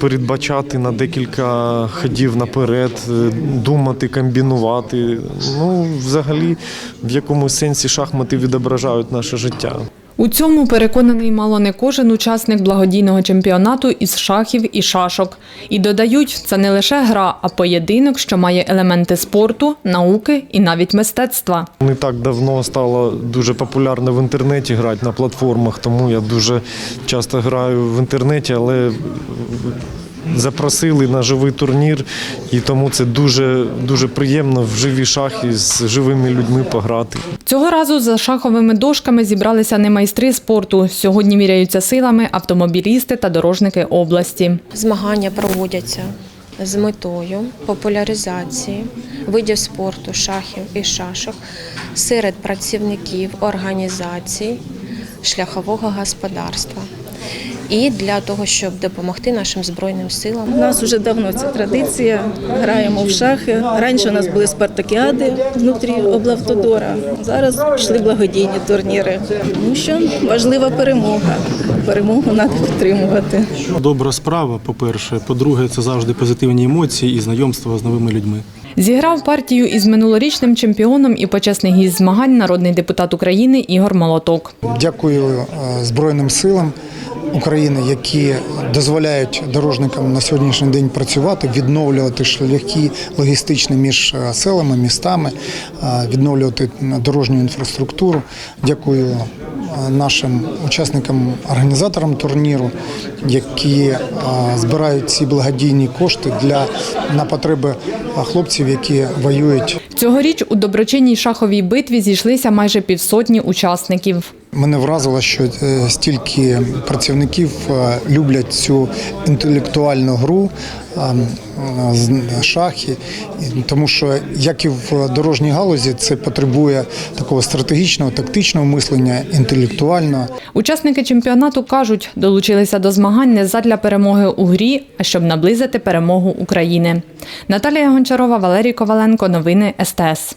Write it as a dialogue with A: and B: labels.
A: Передбачати на декілька ходів наперед, е, думати, комбінувати. Ну, взагалі, в якому сенсі шахмати відображають наше життя.
B: У цьому переконаний мало не кожен учасник благодійного чемпіонату із шахів і шашок. І додають, це не лише гра, а поєдинок, що має елементи спорту, науки і навіть мистецтва.
A: Не так давно стало дуже популярно в інтернеті грати на платформах, тому я дуже часто граю в інтернеті, але запросили на живий турнір, і тому це дуже, дуже приємно в живі шахи з живими людьми пограти.
B: Цього разу за шаховими дошками зібралися не майстри спорту. Сьогодні міряються силами автомобілісти та дорожники області.
C: Змагання проводяться з метою популяризації видів спорту, шахів і шашок серед працівників організацій шляхового господарства. І для того, щоб допомогти нашим збройним силам
D: У нас вже давно ця традиція. Граємо в шахи. Раніше у нас були спартакіади внутрі облавтодора. Зараз пішли благодійні турніри. Тому що важлива перемога. Перемогу треба підтримувати.
E: Добра справа, по-перше. По-друге, це завжди позитивні емоції і знайомство з новими людьми.
B: Зіграв партію із минулорічним чемпіоном і почесний гість змагань народний депутат України Ігор Молоток.
F: Дякую е, Збройним силам України, які дозволяють дорожникам на сьогоднішній день працювати, відновлювати шляхи логістичні між е, селами, містами, е, відновлювати дорожню інфраструктуру. Дякую нашим учасникам, організаторам турніру, які е, збирають ці благодійні кошти для на потреби е, хлопців, які воюють
B: Цьогоріч у доброчинній шаховій битві зійшлися майже півсотні учасників.
F: Мене вразило, що е, стільки працівників е, люблять цю інтелектуальну гру е, з- шахи, тому що як і в дорожній галузі, це потребує такого стратегічного, тактичного мислення, інтелектуального.
B: Учасники чемпіонату кажуть, долучилися до змагань не задля перемоги у грі, а щоб наблизити перемогу України. Наталія Гончарова, Валерій Коваленко. Новини Estés.